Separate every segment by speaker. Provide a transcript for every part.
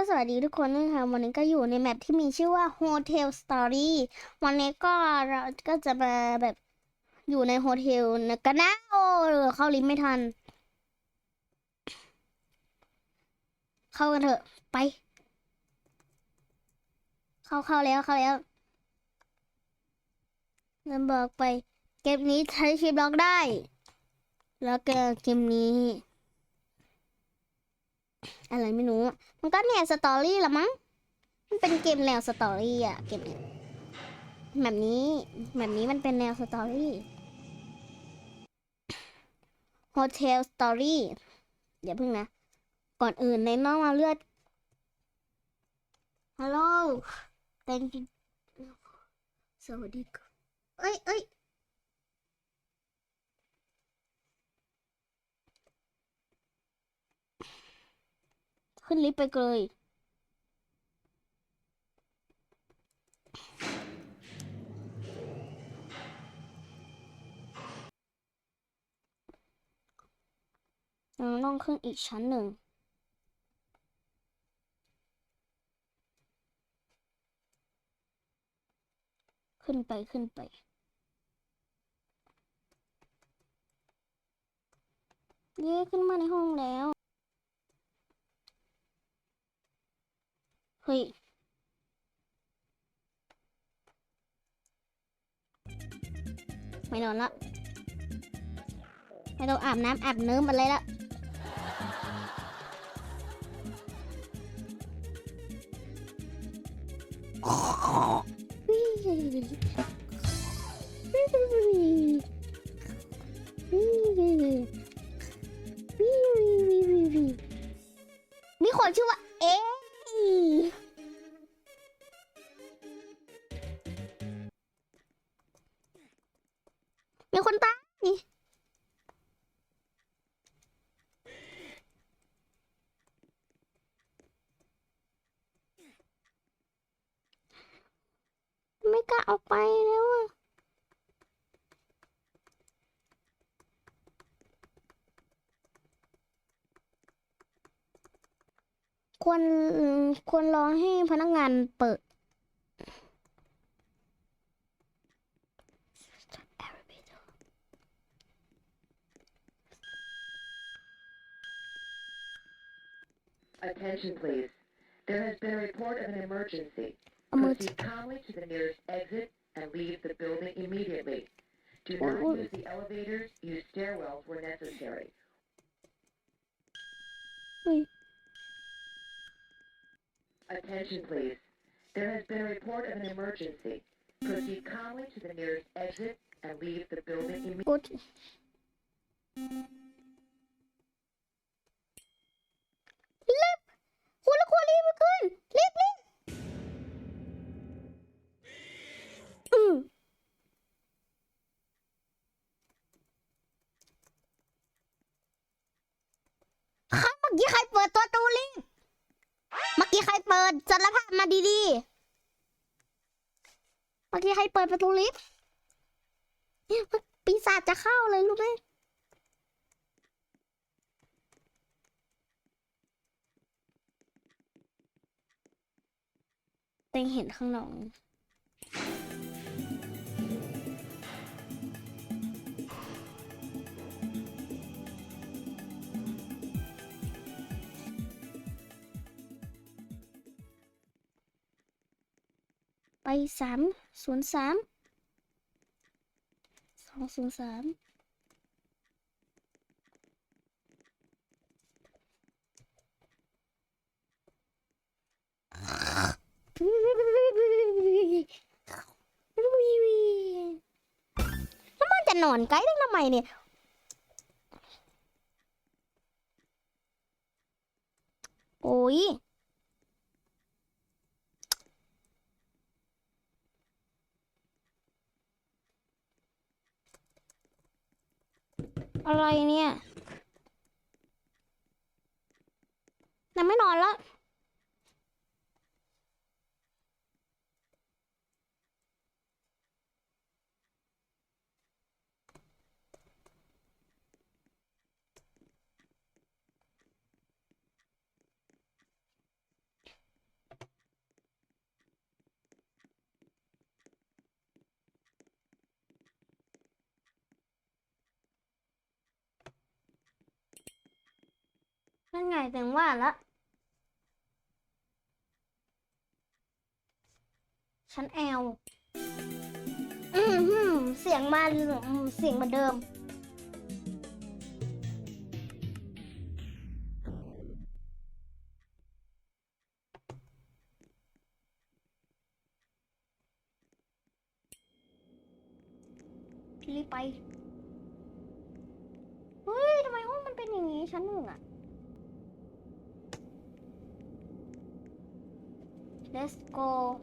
Speaker 1: ก็สวัสดีทุกคนนะคะวันนี้ก็อยู่ในแมปที่มีชื่อว่า Hotel Story วันนี้ก็เราก็จะมาแบบอยู่ในโฮเทลนะกันนะโอ้เข้าลิฟต์ไม่ทัน เข้ากันเถอะ ไป เข้าเข้าแล้วเข้าแล้วเงินบอกไป เกมนี้ใช้ชิปล็อกได้ แล้วก็เกมนี้ อะไรไม่รู้ มันก็แนวสตอรี่ละมั้ง มันเป็นเกมแนวสตอรี่อะเกมเนี้ยแบบนี้แบบนี้มันเป็นแนวสตอรี่ Hotel Story เดี๋ยวพึ่งนะ ก่อนอื่นในน้องมาเลือดฮัลโหล thank you สวัสดีเอ้ยเอ้ย ขึ้นลิฟต์ไปเลยยังต้องขึ้นอีกชั้นหนึ่งขึ้นไปขึ้นไป เย้ขึ้นมาในห้องแล้ว ฮ้ยไม่นอนละไม่ต้องอาบน้ำอาบเนื้อมันเละมี กล้าออกไปแล้วอะควรควรรอให้พนักงานเปิด
Speaker 2: Attention, please. There has been a report of an emergency.
Speaker 1: Emergency.
Speaker 2: Proceed calmly to the nearest exit and leave the building immediately. Do not
Speaker 1: or-
Speaker 2: use the elevators. Use stairwells where necessary.
Speaker 1: Wait.
Speaker 2: Attention, please. There has been a report of an emergency. Proceed calmly to the nearest exit and leave the building immediately.
Speaker 1: สารภาพมาดีๆเมื่อกี้ให้เปิดประตูลิฟต์ปีศาจจะเข้าเลยรู้ไหมเต็งเห็นข้างนอก สามศูนย์สามสองศูนย์สามแล้วมันจะนอนใกล้ได้ทำไมเนี่ยโอ้ย อะไรเนี่ยนังไม่นอนแล้ว ว นั่นไงแต่งว่าละฉันแอลอืมหืมเสียงมาเสียงเหมือนเดิม รีบไป เฮ้ย ทำไมห้องมันเป็นอย่างนี้ชั้นหนึ่งอะ let's go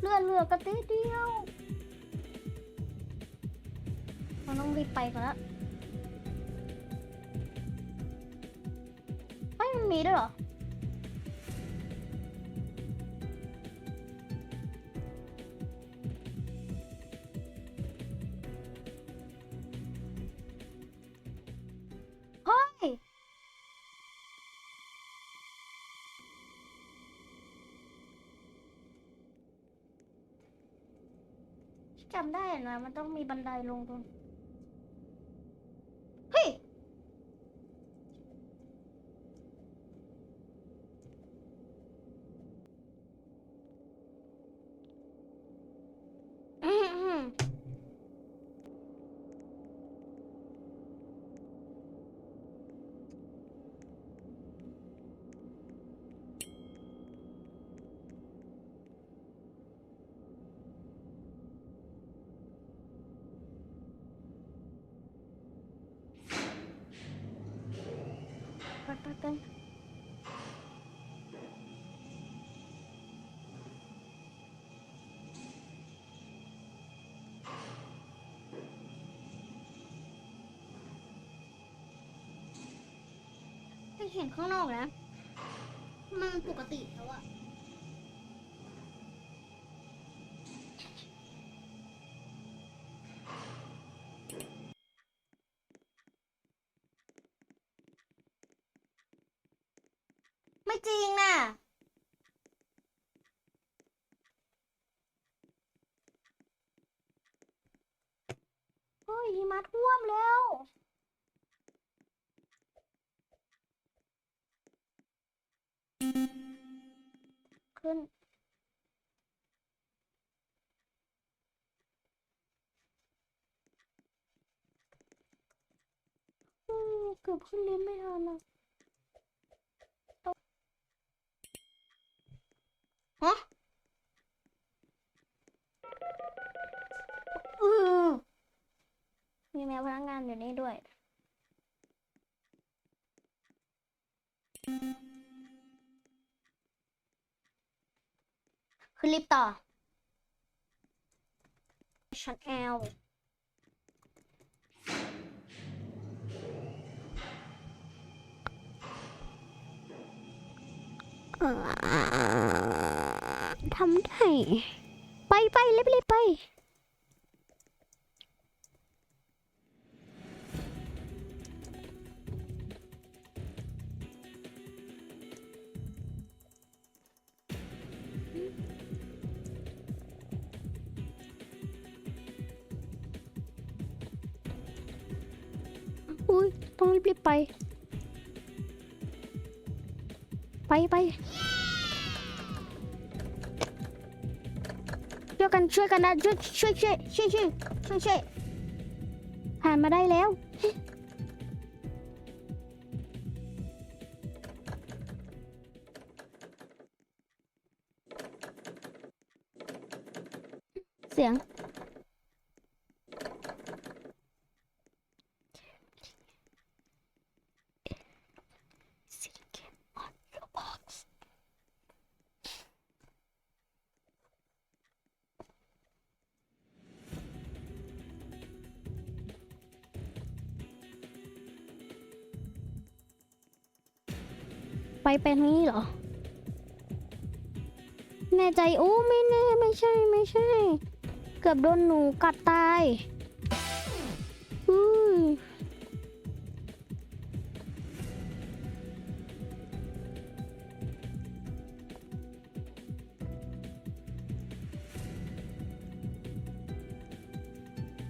Speaker 1: เลือดเลือกกระติดเดียว ต้องรีบไปก่อนละเฮ้ยมันมีด้วยเหรอ เฮ้ย จำได้นะมันต้องมีบันไดลงตรงเฮ้ย อืมอืม ไปไปไปไม่เห็นข้างนอกแล้ว มันปกติแล้วอะ เกือบขึ้นลิฟต์ไม่ทันอะฮะอือมีแมวพนักงานอยู่นี่ด้วย ขึ้นลิฟต์ต่อชั้นแอล ทำได้ ไปไปเรีบรีบไปอุ้ยต้องรีบรีบไป ไปไปช่วยกันช่วยกันนะช่วยช่วยช่วยช่วยช่วยช่วยช่วยผ่านมาได้แล้ว ไปเป็นนี้เหรอ แน่ใจโอ้ไม่แน่ไม่ใช่ไม่ใช่ เกือบโดนหนูกัดตายอุ้ย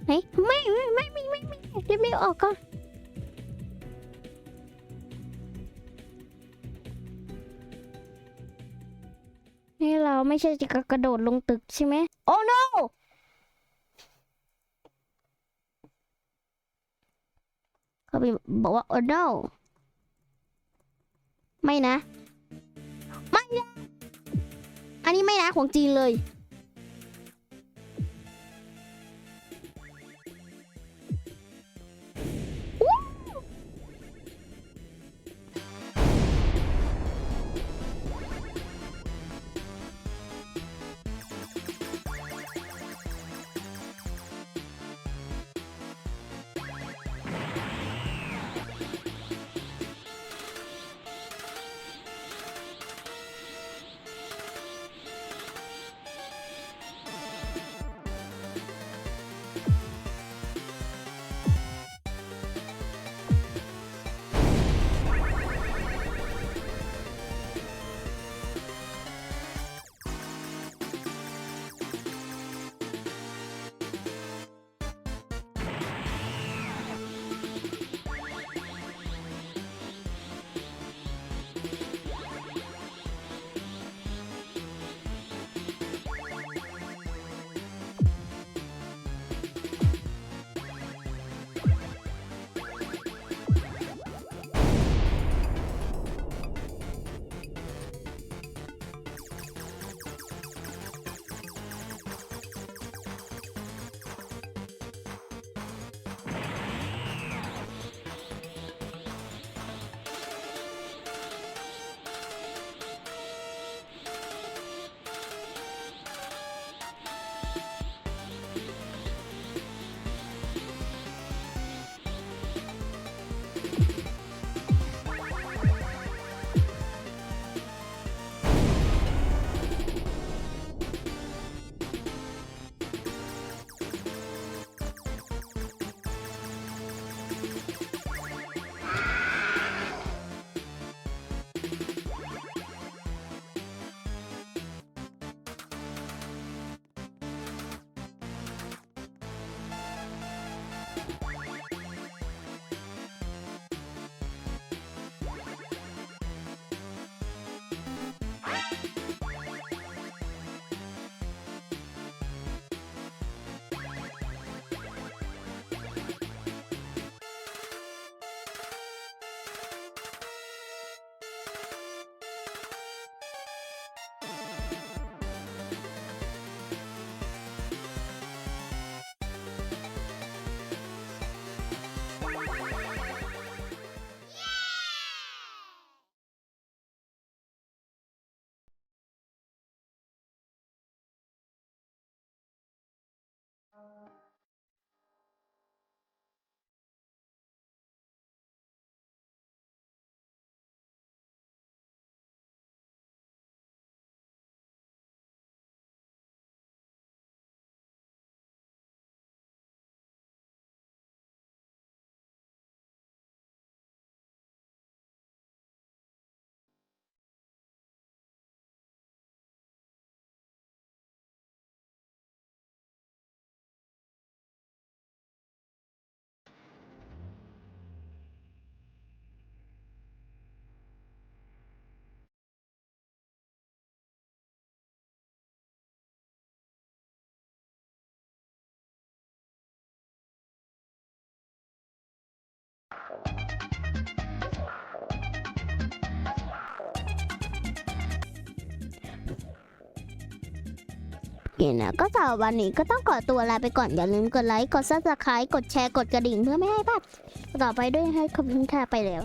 Speaker 1: ไหนไม่ไม่ไม่ไม่ไม่ไม่รีบรีบออกก่อน ใช่จะกระโดดลงตึกใช่ไหมโอ้ no เขาบอกว่าโอ้ no ไม่นะ ไม่นะ อันนี้ไม่นะของจีนเลย เนี่ยนะก็สำหรับวันนี้ก็ต้องขอตัวลาไปก่อน อย่าลืมกดไลค์ กดซับสไครต์กดแชร์ กดกระดิ่งเพื่อไม่ให้พลาดต่อไปด้วยให้ขอบคุณค่ะไปแล้ว